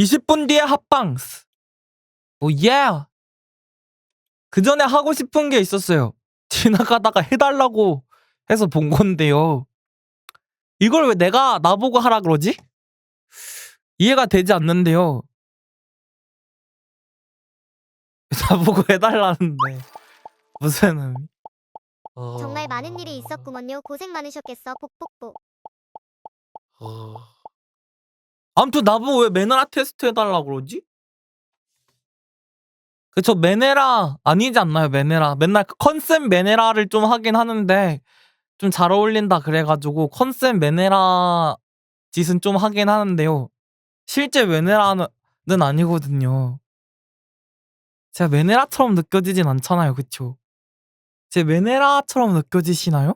20분 뒤에 합방. 오, 예. 그 전에 하고 싶은 게 있었어요. 지나가다가 해달라고 해서 본 건데요. 이걸 왜 내가 나보고 하라 그러지? 이해가 되지 않는데요. 나보고 해달라는데. 무슨 의미? 어... 정말 많은 일이 있었구먼요. 고생 많으셨겠어. 뽁뽁뽁. 어... 아무튼 나보고 왜 메네라 테스트 해달라 그러지? 그쵸 메네라 아니지 않나요 메네라 맨날 그 컨셉 메네라를 좀 하긴 하는데 좀 잘 어울린다 그래가지고 컨셉 메네라 짓은 좀 하긴 하는데요 실제 메네라는 아니거든요 제가 메네라처럼 느껴지진 않잖아요 그쵸 제 메네라처럼 느껴지시나요?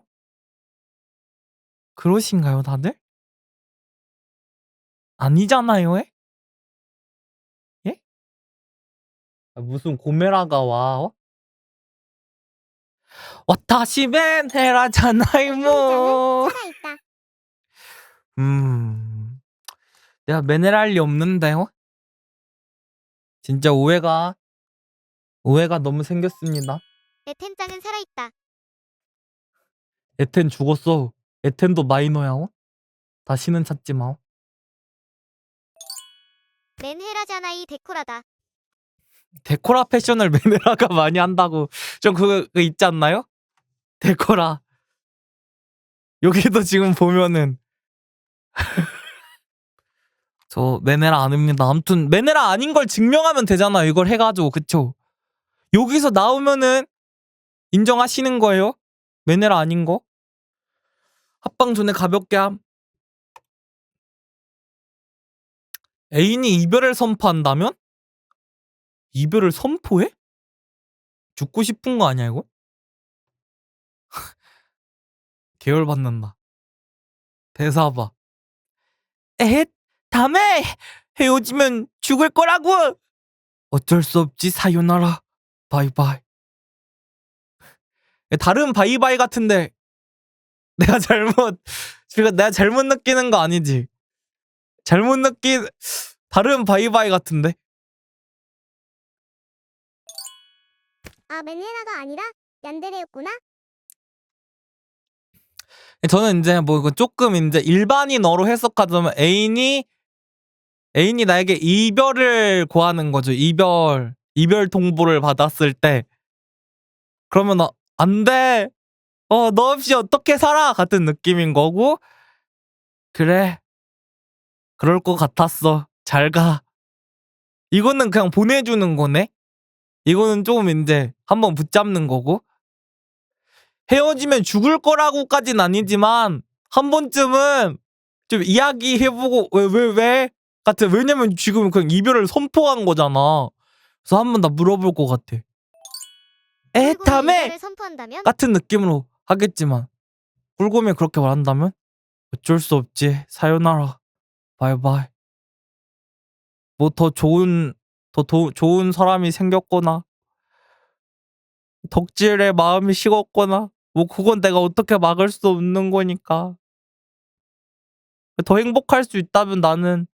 그러신가요 다들? 아니잖아요, 에? 예? 아, 무슨 고메라가 와? 어? 와타시 메네라잖아요, 뭐. 살아있다. 음. 내가 메네랄 리 없는데요? 진짜 오해가 오해가 너무 생겼습니다. 에텐짱은 살아있다. 에텐 죽었어. 에텐도 마이너야. 어? 다시는 찾지 마. 맨헤라잖아 이 데코라다. 데코라 패션을 메네라가 많이 한다고 좀 그거, 그거 있지 않나요? 데코라 여기도 지금 보면은 저 메네라 아닙니다 아무튼 메네라 아닌 걸 증명하면 되잖아요 이걸 해가지고 그쵸 여기서 나오면은 인정하시는 거예요? 메네라 아닌 거? 합방 전에 가볍게 함 애인이 이별을 선포한다면? 이별을 선포해? 죽고 싶은 거 아니야 이거? 계열 받는다. 대사 봐. 에헷, 다음에 헤어지면 죽을 거라고. 어쩔 수 없지 사요나라. 바이바이. 다른 바이바이 같은데 내가 잘못 내가 잘못 느끼는 거 아니지? 잘못 느끼 다른 바이바이 같은데? 아 맨헤라가 아니라 얀데레였구나. 저는 이제 뭐 이거 조금 이제 일반인어로 해석하자면 애인이 애인이 나에게 이별을 고하는 거죠. 이별 이별 통보를 받았을 때 그러면 어, 안 돼. 어, 너 없이 어떻게 살아? 같은 느낌인 거고. 그래. 그럴 것 같았어. 잘 가. 이거는 그냥 보내주는 거네. 이거는 조금 이제 한번 붙잡는 거고. 헤어지면 죽을 거라고까진 아니지만 한 번쯤은 좀 이야기해보고 왜 왜 왜? 같은 왜냐면 지금 그냥 이별을 선포한 거잖아. 그래서 한번더 물어볼 것 같아. 에 다음에 선포한다면 같은 느낌으로 하겠지만 꿀곰이 그렇게 말한다면 어쩔 수 없지 사요나라 바이바이 뭐 더 좋은 더 도, 좋은 사람이 생겼거나 덕질에 마음이 식었거나 뭐 그건 내가 어떻게 막을 수 없는 거니까 더 행복할 수 있다면 나는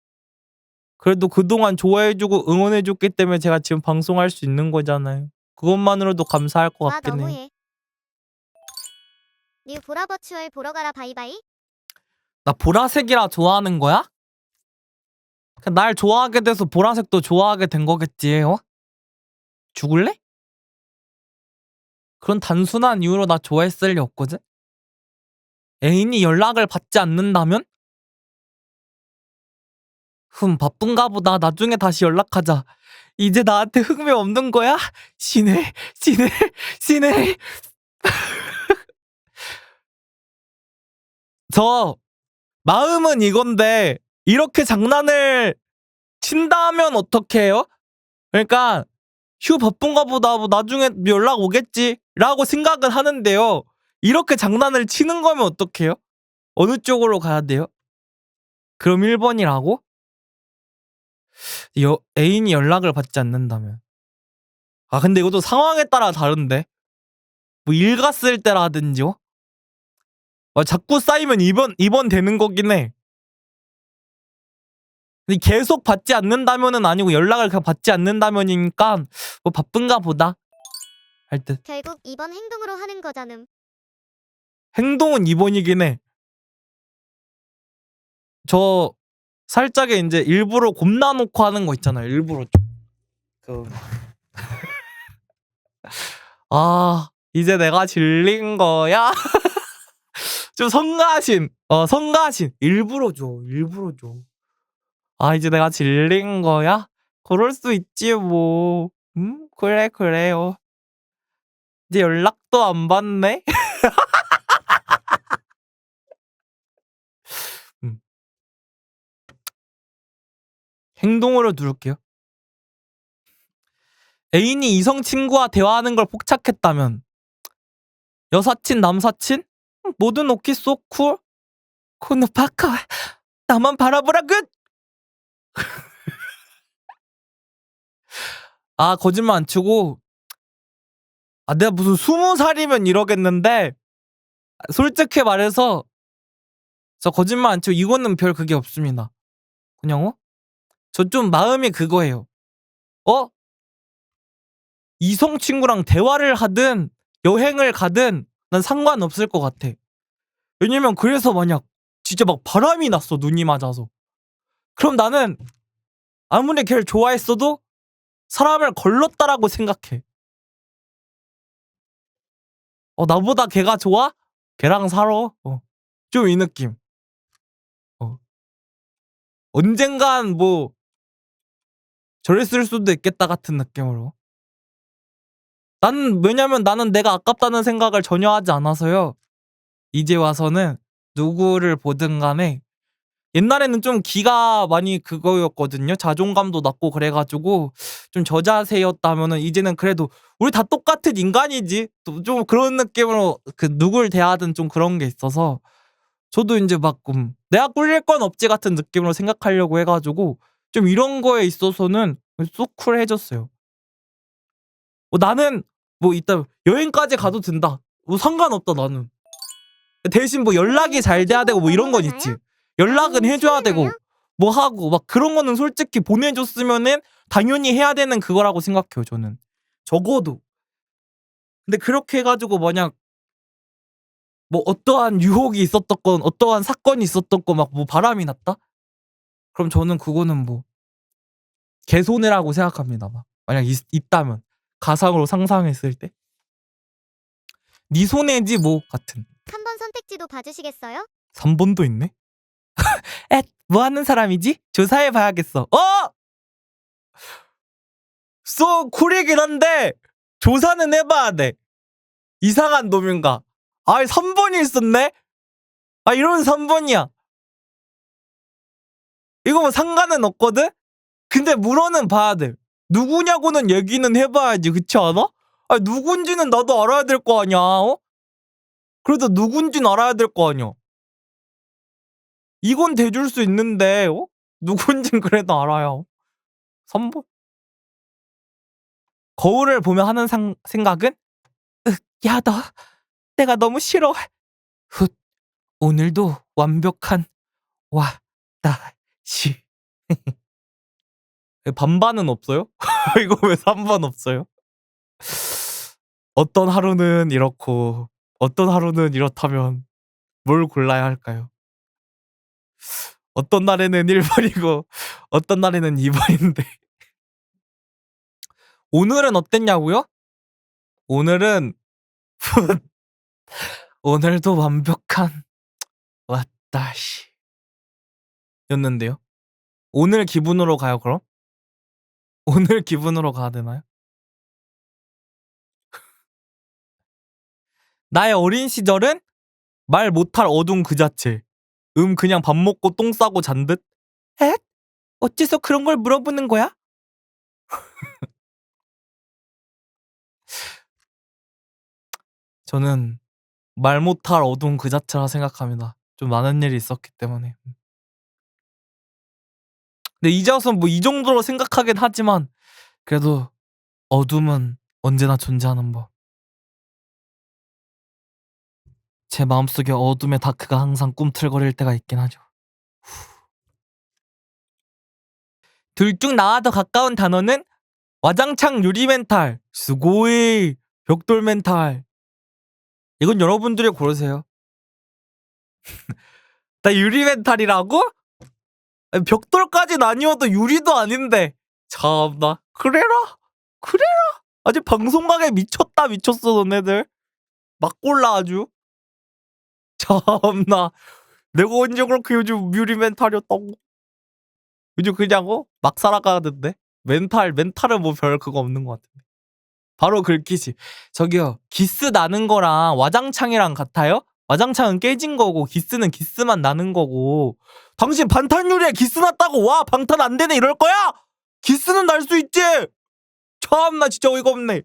그래도 그동안 좋아해주고 응원해줬기 때문에 제가 지금 방송할 수 있는 거잖아요 그것만으로도 감사할 것와 같긴 해요 너무해. 뉴 보라버추얼 보러 가라 바이바이. 나 보라색이라 좋아하는 거야? 그냥 날 좋아하게 돼서 보라색도 좋아하게 된 거겠지, 어? 죽을래? 그런 단순한 이유로 나 좋아했을 리 없거든? 애인이 연락을 받지 않는다면? 흠, 바쁜가 보다. 나중에 다시 연락하자. 이제 나한테 흥미 없는 거야? 신해, 신해, 신해. 저 마음은 이건데 이렇게 장난을 친다면 어떻게 해요? 그러니까 휴 바쁜가 보다 뭐 나중에 연락 오겠지 라고 생각은 하는데요 이렇게 장난을 치는 거면 어떡해요? 어느 쪽으로 가야 돼요? 그럼 1번이라고? 여, 애인이 연락을 받지 않는다면 아 근데 이것도 상황에 따라 다른데 뭐 일 갔을 때라든지요? 아, 자꾸 쌓이면 2번, 2번 되는 거긴 해. 근데 계속 받지 않는다면은 아니고 연락을 그냥 받지 않는다면이니까 뭐 바쁜가 보다 할 듯. 결국 이번 행동으로 하는 거잖음. 행동은 2번이긴 해. 저 살짝의 이제 일부러 곰나 놓고 하는 거 있잖아요. 일부러 좀. 그. 아, 이제 내가 질린 거야? 좀 성가신. 어, 성가신. 일부러 줘. 일부러 줘. 아, 이제 내가 질린 거야? 그럴 수 있지, 뭐. 음, 그래, 그래요. 이제 연락도 안 받네? 행동으로 누를게요. 애인이 이성 친구와 대화하는 걸 포착했다면 여사친 남사친 음, 뭐든 오키 쏘쿨 코노 파카 나만 바라보라 끝. 아 거짓말 안 치고 아 내가 무슨 스무 살이면 이러겠는데 솔직히 말해서 저 거짓말 안 치고 이거는 별 그게 없습니다. 그냥 어? 저 좀 마음이 그거예요. 어? 이성 친구랑 대화를 하든 여행을 가든 난 상관없을 것 같아. 왜냐면 그래서 만약 진짜 막 바람이 났어 눈이 맞아서. 그럼 나는 아무리 걔를 좋아했어도 사람을 걸렀다라고 생각해. 어 나보다 걔가 좋아? 걔랑 살아. 어. 좀 이 느낌. 어. 언젠간 뭐 저랬을 수도 있겠다 같은 느낌으로. 나는 왜냐면 나는 내가 아깝다는 생각을 전혀 하지 않아서요. 이제 와서는 누구를 보든 간에 옛날에는 좀 기가 많이 그거였거든요. 자존감도 낮고 그래가지고 좀 저자세였다면은 이제는 그래도 우리 다 똑같은 인간이지. 또 좀 그런 느낌으로 그 누굴 대하든 좀 그런 게 있어서 저도 이제 막 음, 내가 꿀릴 건 없지 같은 느낌으로 생각하려고 해가지고 좀 이런 거에 있어서는 쏙 쿨해졌어요. 어, 나는 뭐 이따 여행까지 가도 된다. 뭐 상관없다 나는. 대신 뭐 연락이 잘 돼야 되고 뭐 이런 건 있지. 연락은 해줘야 되고 뭐 하고 막 그런 거는 솔직히 보내줬으면은 당연히 해야 되는 그거라고 생각해요 저는. 적어도. 근데 그렇게 해가지고 만약 뭐 어떠한 유혹이 있었던 건 어떠한 사건이 있었던 거막 뭐 바람이 났다? 그럼 저는 그거는 뭐 개손해라고 생각합니다. 막 만약 있, 있다면 가상으로 상상했을 때. 네 손해지 뭐 같은. 3번 선택지도 봐주시겠어요? 3번도 있네. 에, 뭐 하는 사람이지? 조사해 봐야겠어. 어! 쏘 쿨이긴 한데 조사는 해봐야 돼. 이상한 놈인가? 아, 3번이 있었네. 아, 이러면 3번이야. 이거 뭐 상관은 없거든? 근데 물어는 봐야 돼. 누구냐고는 얘기는 해봐야지, 그렇지 않아? 아, 누군지는 나도 알아야 될 거 아니야, 어? 그래도 누군지는 알아야 될 거 아니야. 이건 대줄 수 있는데, 어? 누군진 그래도 알아요. 3번. 거울을 보며 하는 상, 생각은? 윽, 야, 너, 내가 너무 싫어. 훗, 오늘도 완벽한, 와, 나, 시. 반반은 없어요? 이거 왜 3번 없어요? 어떤 하루는 이렇고, 어떤 하루는 이렇다면, 뭘 골라야 할까요? 어떤 날에는 1번이고, 어떤 날에는 2번인데. 오늘은 어땠냐고요? 오늘은, 오늘도 완벽한, 왔다시. 였는데요. 오늘 기분으로 가요, 그럼? 오늘 기분으로 가야 되나요? 나의 어린 시절은 말 못할 어둠 그 자체. 음 그냥 밥 먹고 똥 싸고 잔 듯? 에? 어째서 그런 걸 물어보는 거야? 저는 말 못할 어둠 그 자체라 생각합니다. 좀 많은 일이 있었기 때문에. 근데 이제 와서 뭐 이 정도로 생각하긴 하지만 그래도 어둠은 언제나 존재하는 법. 제 마음속에 어둠의 다크가 항상 꿈틀거릴 때가 있긴 하죠. 둘 중 나와 더 가까운 단어는 와장창 유리 멘탈, 스고이, 벽돌 멘탈. 이건 여러분들이 고르세요. 나 유리 멘탈이라고? 아니, 벽돌까지는 아니어도 유리도 아닌데. 참나. 그래라? 그래라? 아주 방송각에 미쳤다 미쳤어 너네들. 막 골라 아주. 참나. 내가 언제 그렇게 요즘 유리 멘탈이었다고. 요즘 그냥 어? 막 살아가는데. 멘탈, 멘탈은 뭐 별 그거 없는 것 같은데. 바로 긁히지. 저기요, 기스 나는 거랑 와장창이랑 같아요? 와장창은 깨진 거고, 기스는 기스만 나는 거고. 당신 방탄유리에 기스 났다고, 와, 방탄 안 되네, 이럴 거야? 기스는 날 수 있지! 참나, 진짜 어이가 없네.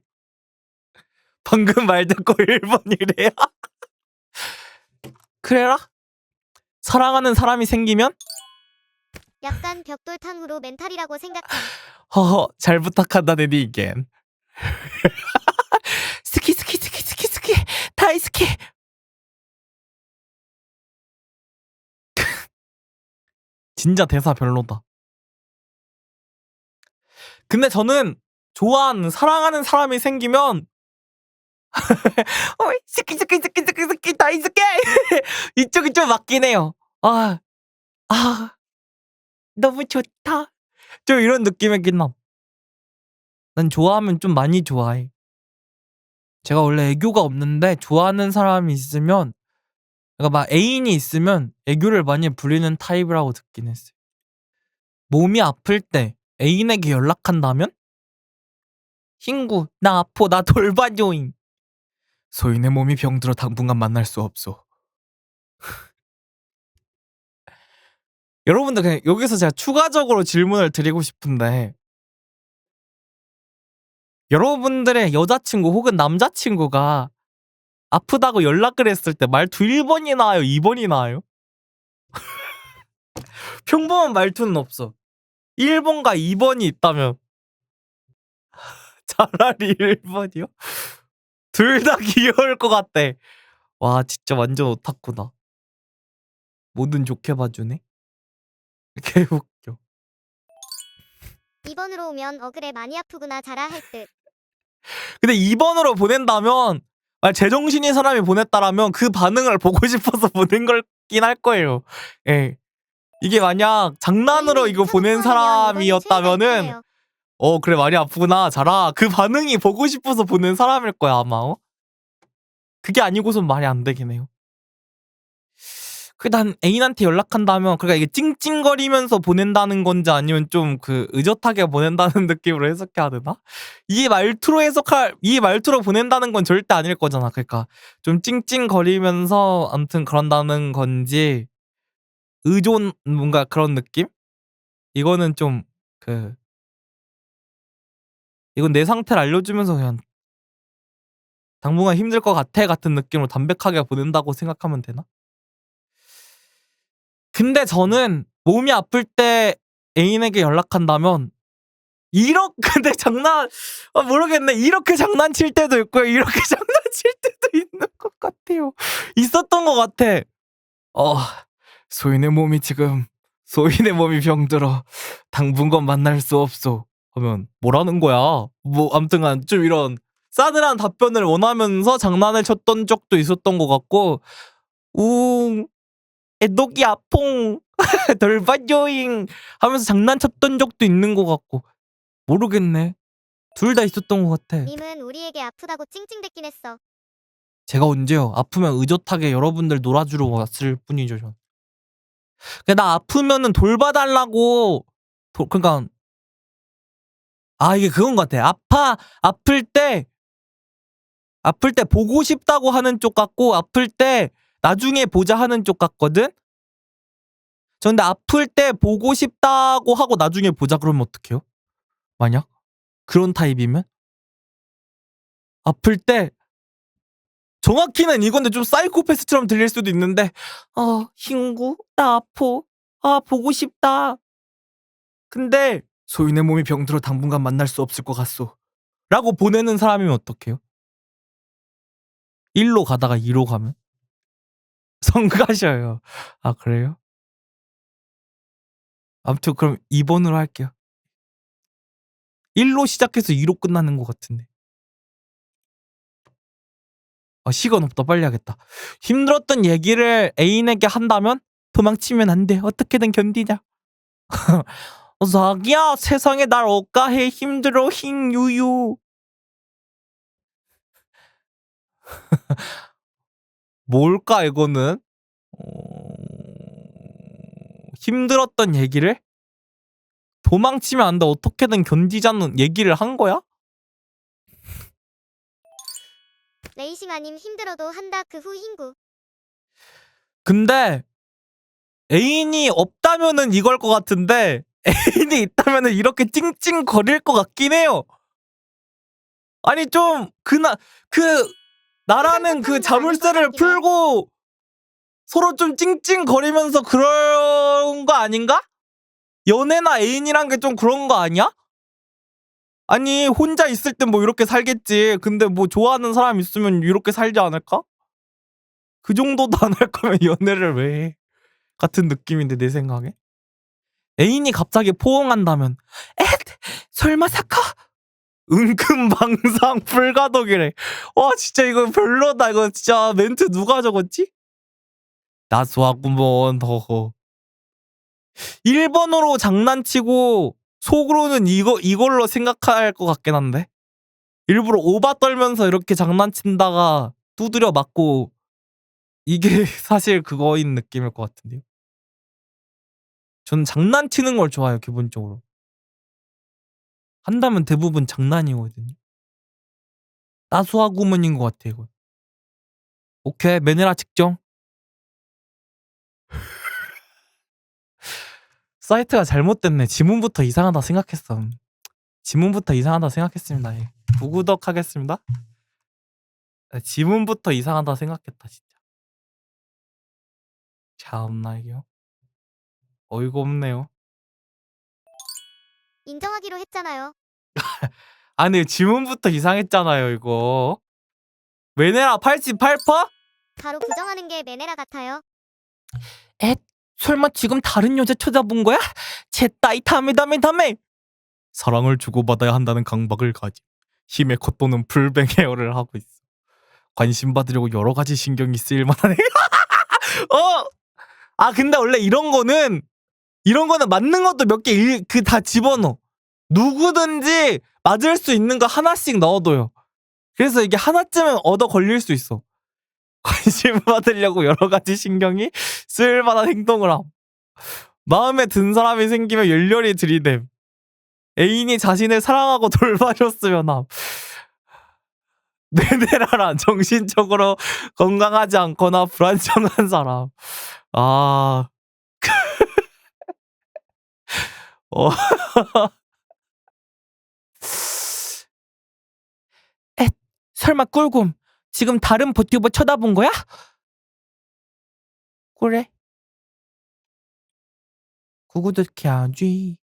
방금 말 듣고 1번이래요? 그래라? 사랑하는 사람이 생기면? 약간 벽돌탕후로 멘탈이라고 생각함. 허허 잘 부탁한다 내 니겐 스키 스키 스키 스키 스키 다이스키 진짜 대사 별로다 근데 저는 좋아하는 사랑하는 사람이 생기면 어이 스키 스키 스키 스키 스키 다이 스키 이쪽이 좀 맞긴 해요 아, 아 너무 좋다 좀 이런 느낌이긴 함. 난 좋아하면 좀 많이 좋아해. 제가 원래 애교가 없는데 좋아하는 사람이 있으면 그러니까 막 애인이 있으면 애교를 많이 부리는 타입이라고 듣긴 했어요. 몸이 아플 때 애인에게 연락한다면? 흰구 나 아파 나 돌봐줘잉. 소인의 몸이 병들어 당분간 만날 수 없소. 여러분들 그냥 여기서 제가 추가적으로 질문을 드리고 싶은데 여러분들의 여자친구 혹은 남자친구가 아프다고 연락을 했을 때 말투 1번이 나와요? 2번이 나와요? 평범한 말투는 없어 1번과 2번이 있다면 차라리 1번이요? 둘 다 귀여울 것 같대 와 진짜 완전 오타쿠다 뭐든 좋게 봐주네 개웃겨 2번으로 오면 어그래 많이 아프구나 자라 할 듯. 근데 2번으로 보낸다면 말 제정신인 사람이 보냈다라면 그 반응을 보고 싶어서 보낸 걸긴 할 거예요. 예. 이게 만약 장난으로 이거 보낸 사람이었다면은 어 그래 많이 아프구나 자라 그 반응이 보고 싶어서 보낸 사람일 거야 아마 어? 그게 아니고선 말이 안 되긴 해요. 그난 애인한테 연락한다면 그러니까 이게 찡찡거리면서 보낸다는 건지 아니면 좀 그 의젓하게 보낸다는 느낌으로 해석해야 되나? 이 말투로 해석할 이 말투로 보낸다는 건 절대 아닐 거잖아. 그러니까 좀 찡찡거리면서 아무튼 그런다는 건지 의존 뭔가 그런 느낌? 이거는 좀 그 이건 내 상태를 알려주면서 그냥 당분간 힘들 것 같아 같은 느낌으로 담백하게 보낸다고 생각하면 되나? 근데 저는 몸이 아플 때 애인에게 연락한다면 이렇게 근데 장난 아, 모르겠네. 이렇게 장난칠 때도 있고요. 이렇게 장난칠 때도 있는 것 같아요. 있었던 것 같아. 어 소인의 몸이 지금 소인의 몸이 병들어 당분간 만날 수 없소 하면 뭐라는 거야? 뭐 아무튼간 좀 이런 싸늘한 답변을 원하면서 장난을 쳤던 적도 있었던 것 같고 웅 애독이 아퐁 돌봐줘잉 하면서 장난쳤던 적도 있는 것 같고 모르겠네. 둘 다 있었던 것 같아. 님은 우리에게 아프다고 찡찡댔긴 했어. 제가 언제요? 아프면 의젓하게 여러분들 놀아주러 왔을 뿐이죠 전. 근데 나 아프면은 돌봐달라고 도, 그러니까 아 이게 그건 것 같아. 아파 아플 때 아플 때 보고 싶다고 하는 쪽 같고 아플 때 나중에 보자 하는 쪽 같거든? 저 근데 아플 때 보고 싶다고 하고 나중에 보자 그러면 어떡해요? 만약? 그런 타입이면? 아플 때 정확히는 이건데 좀 사이코패스처럼 들릴 수도 있는데 어 흰구 나 아파. 아 보고 싶다. 근데 소인의 몸이 병들어 당분간 만날 수 없을 것 같소 라고 보내는 사람이면 어떡해요 1로 가다가 2로 가면 성가셔요 아 그래요? 아무튼 그럼 2번으로 할게요 1로 시작해서 2로 끝나는 것 같은데. 아, 시간 없다. 빨리 하겠다. 힘들었던 얘기를 애인에게 한다면 도망치면 안 돼. 어떻게든 견디자. 어, 자기야, 세상에 날 억까해. 힘들어. 힝 유유. 뭘까, 이거는? 어... 힘들었던 얘기를? 도망치면 안 돼. 어떻게든 견디자는 얘기를 한 거야? 레이싱 아님 힘들어도 한다 그후 흰구. 근데 애인이 없다면은 이걸 것 같은데 애인이 있다면은 이렇게 찡찡거릴 것 같긴 해요. 아니 좀 그나 그 나라는 그 자물쇠를 풀고 서로 좀 찡찡거리면서 그런 거 아닌가? 연애나 애인이란 게 좀 그런 거 아니야? 아니 혼자 있을 땐 뭐 이렇게 살겠지. 근데 뭐 좋아하는 사람 있으면 이렇게 살지 않을까? 그 정도도 안 할 거면 연애를 왜 해? 같은 느낌인데 내 생각에 애인이 갑자기 포옹한다면 에 설마 사카? 은근 방상 불가독이래. 와 진짜 이거 별로다. 이거 진짜 멘트 누가 적었지? 나수하구먼 더허. 1번으로 장난치고 속으로는 이거 이걸로 생각할 것 같긴 한데. 일부러 오바 떨면서 이렇게 장난친다가 두드려 맞고 이게 사실 그거인 느낌일 것 같은데요. 저는 장난치는 걸 좋아해요, 기본적으로. 한다면 대부분 장난이거든요. 따수하구문인 것 같아, 이거. 오케이, 메네라 측정. 사이트가 잘못됐네. 지문부터 이상하다 생각했어. 지문부터 이상하다 생각했습니다. 예. 부구덕 하겠습니다. 아, 지문부터 이상하다 생각했다, 진짜. 참나 이게요. 어이가 없네요. 인정하기로 했잖아요. 아니 지문부터 이상했잖아요 이거. 메네라 88%? 바로 부정하는 게 메네라 같아요. 설마 지금 다른 여자 쳐다본 거야? 제 따위 다메 다메 다메. 사랑을 주고받아야 한다는 강박을 가진 힘의 콧도는 풀뱅 헤어를 하고 있어. 관심 받으려고 여러 가지 신경이 쓰일 만하네. 어? 아 근데 원래 이런 거는 이런 거는 맞는 것도 몇 개 그 다 집어넣어. 누구든지 맞을 수 있는 거 하나씩 넣어둬요. 그래서 이게 하나쯤은 얻어 걸릴 수 있어. 관심 받으려고 여러 가지 신경이 쓸 만한 행동을 함. 마음에 든 사람이 생기면 열렬히 들이댐. 애인이 자신을 사랑하고 돌봐줬으면 함. 내내라란 정신적으로 건강하지 않거나 불안정한 사람. 아. 어. 에, 설마 꿀곰 지금 다른 버튜버 쳐다본 거야? 그래. 구구도 켜야지.